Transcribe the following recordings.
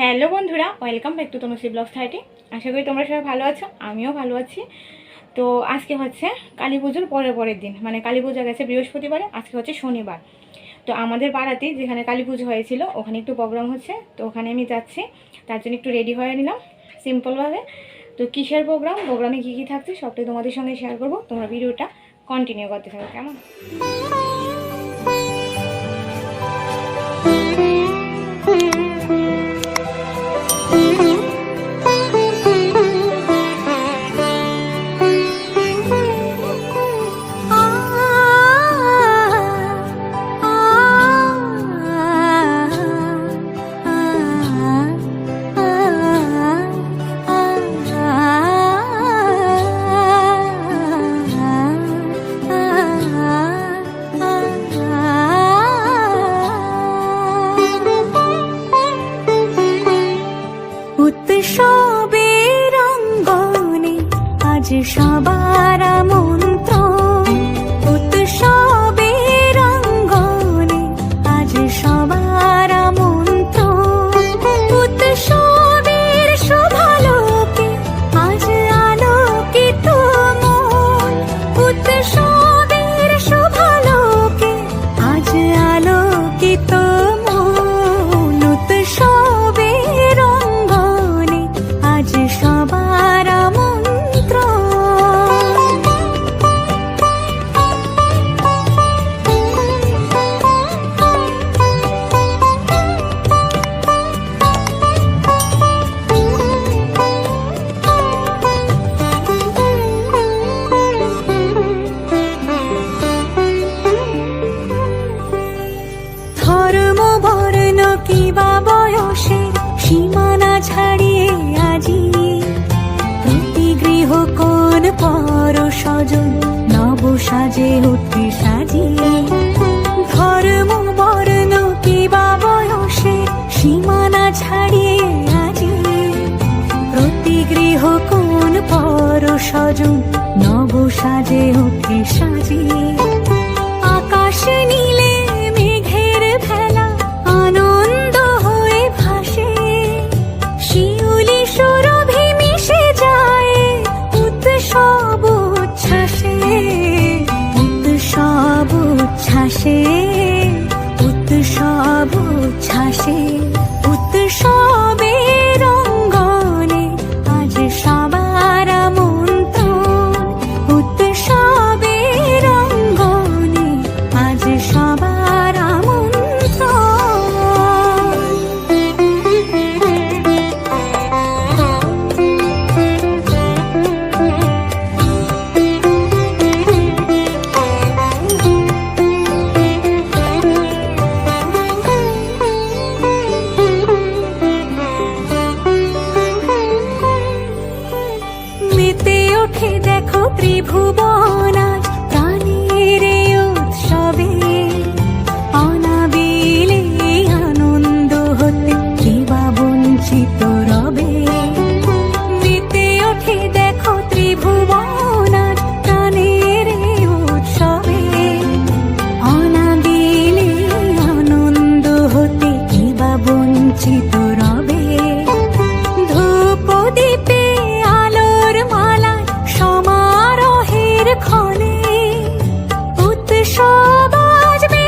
Hello বন্ধুরা welcome back to Tanushree blog thirty আশা করি তোমরা সবাই ভালো আছো, আমিও ভালো আছি। তো আজকে হচ্ছে কালী পুজোর পরের পরের দিন মানে কালী পুজো গেছে বৃহস্পতিবারে, আজকে হচ্ছে শনিবার। তো আমাদের পাড়াতেই যেখানে কালী পুজো হয়েছিল, ওখানে একটু প্রোগ্রাম হচ্ছে, তো ওখানে আমি যাচ্ছি, তার জন্য একটু রেডি হয়ে নিলাম সিম্পলভাবে তো কিসের প্রোগ্রাম, প্রোগ্রামে কী কী থাকছে, সবটাই তোমাদের সঙ্গে শেয়ার করব, তোমরা ভিডিওটা কন্টিনিউ করতে থাকো, কেমন?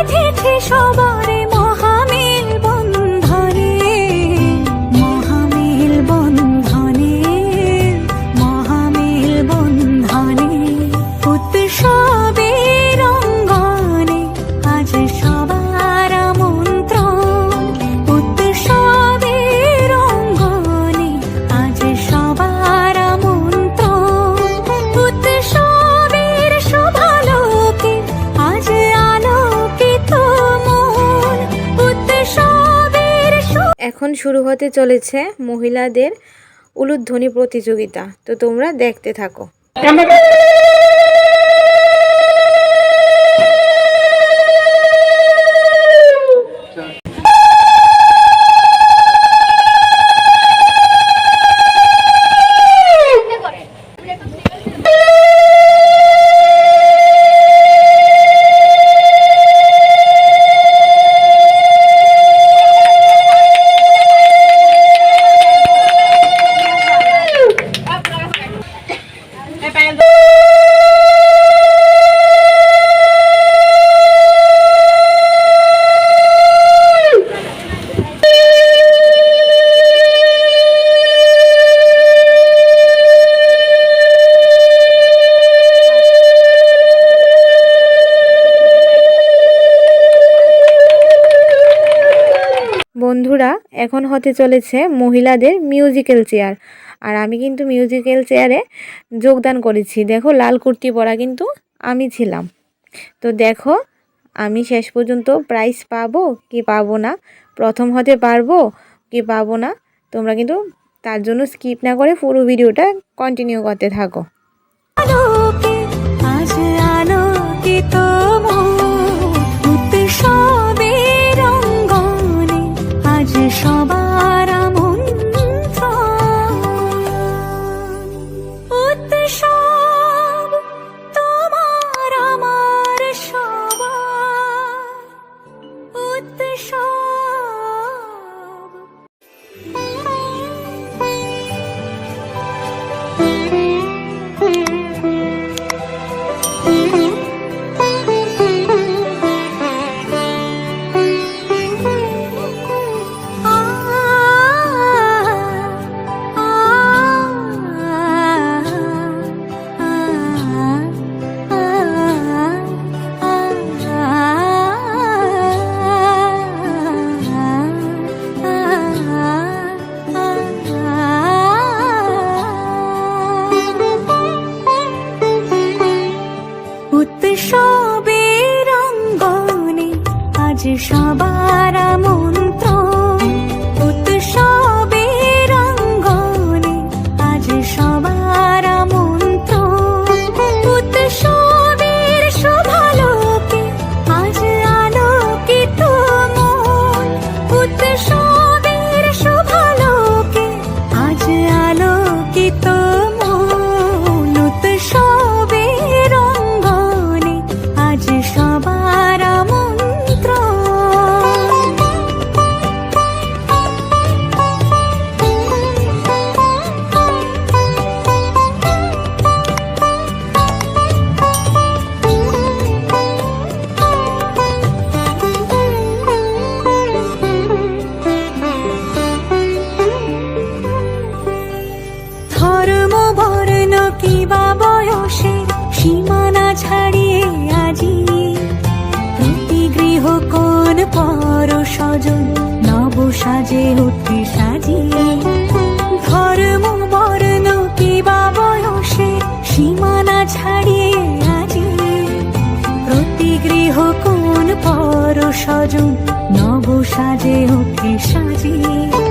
বেঁধেছে সবার শুরু হতে চলেছে মহিলাদের উলুধ্বনি প্রতিযোগিতা। তো তোমরা দেখতে থাকো। হতে চলেছে মহিলাদের মিউজিক্যাল চেয়ার আর আমি কিন্তু মিউজিক্যাল চেয়ারে যোগদান করেছি। দেখো, লাল কুর্তি পরা কিন্তু আমি ছিলাম। তো দেখো, আমি শেষ পর্যন্ত প্রাইজ পাবো কি পাবো না? প্রথম হতে পারব কি পাবো না? তোমরা কিন্তু তার জন্য স্কিপ না করে পুরো ভিডিওটা কন্টিনিউ করতে থাকো। সবার আমন্ত্রণ। কিবা বয়সে সীমানা ছাড়িয়ে আজি? প্রতি গৃহ কোন পর স্বজন নব সাজে উঠে সাজিয়ে? ধর্ম বর্ণ কিবা বয়সে সীমানা ছাড়িয়ে আজি? প্রতি গৃহ কোন পর স্বজন নব সাজে উঠে সাজিয়ে?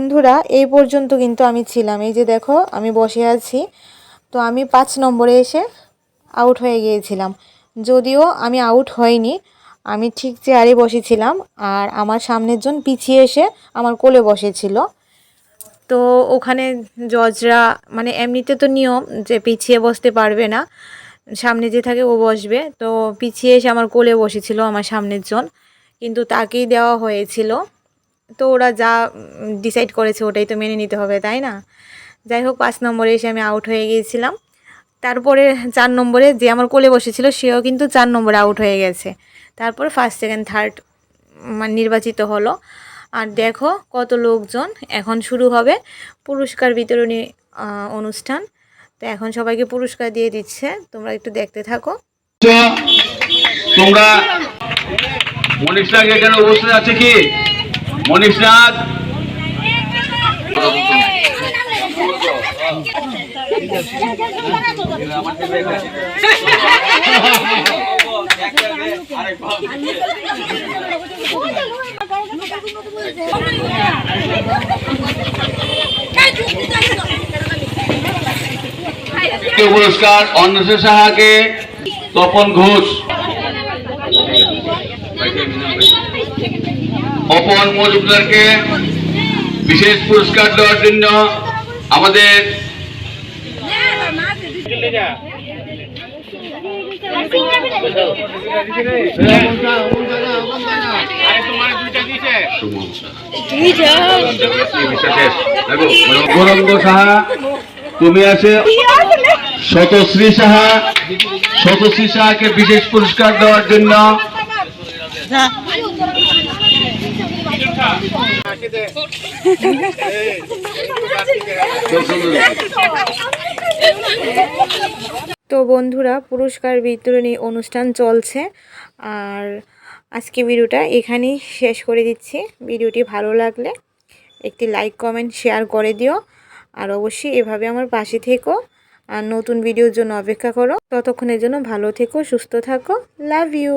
বন্ধুরা, এই পর্যন্ত কিন্তু আমি ছিলাম। এই যে দেখো, আমি বসে আছি। তো আমি পাঁচ নম্বরে এসে আউট হয়ে গিয়েছিলাম। যদিও আমি আউট হইনি আমি ঠিক চেয়ারে বসেছিলাম আর আমার সামনের জন পিছিয়ে এসে আমার কোলে বসেছিল। তো ওখানে জজরা মানে এমনিতে তো নিয়ম যে পিছিয়ে বসতে পারবে না, সামনে যে থাকে ও বসবে। তো পিছিয়ে এসে আমার কোলে বসেছিল আমার সামনের জন, কিন্তু তাকেই দেওয়া হয়েছিল। তো ওরা যা ডিসাইড করেছে ওটাই তো মেনে নিতে হবে, তাই না? যাই হোক, পাঁচ নম্বরে এসে আমি আউট হয়ে গিয়েছিলাম। তারপরে চার নম্বরে যে আমার কোলে বসেছিল, সেও কিন্তু চার নম্বরে আউট হয়ে গেছে। তারপর ফার্স্ট সেকেন্ড থার্ড মানে নির্বাচিত হলো। আর দেখো কত লোকজন এখন শুরু হবে পুরস্কার বিতরণী অনুষ্ঠান। তো এখন সবাইকে পুরস্কার দিয়ে দিচ্ছে, তোমরা একটু দেখতে থাকো। তোমরা মনীষ নাগ এখানে উপস্থিত আছে কি? মনীষ নাগ দ্বিতীয় পুরস্কার অন্বেষণ সাহাকে তপন ঘোষ। অপন মজুমদারকে বিশেষ পুরস্কার দেওয়ার জন্য আমাদের গৌরঙ্গ সাহা তুমি আছে শতশ্রী সাহা শতশ্রী সাহাকে বিশেষ পুরস্কার দেওয়ার জন্য তো বন্ধুরা, পুরস্কার বিতরণী অনুষ্ঠান চলছে। আর আজকে ভিডিওটা এখানেই শেষ করে দিচ্ছি। ভিডিওটি ভালো লাগলে একটি লাইক, কমেন্ট, শেয়ার করে দিও। আর অবশ্যই এভাবে আমার পাশে থেকো। আর নতুন ভিডিওর জন্য অপেক্ষা করো। ততক্ষণের জন্য ভালো থেকো, সুস্থ থাকো। Love you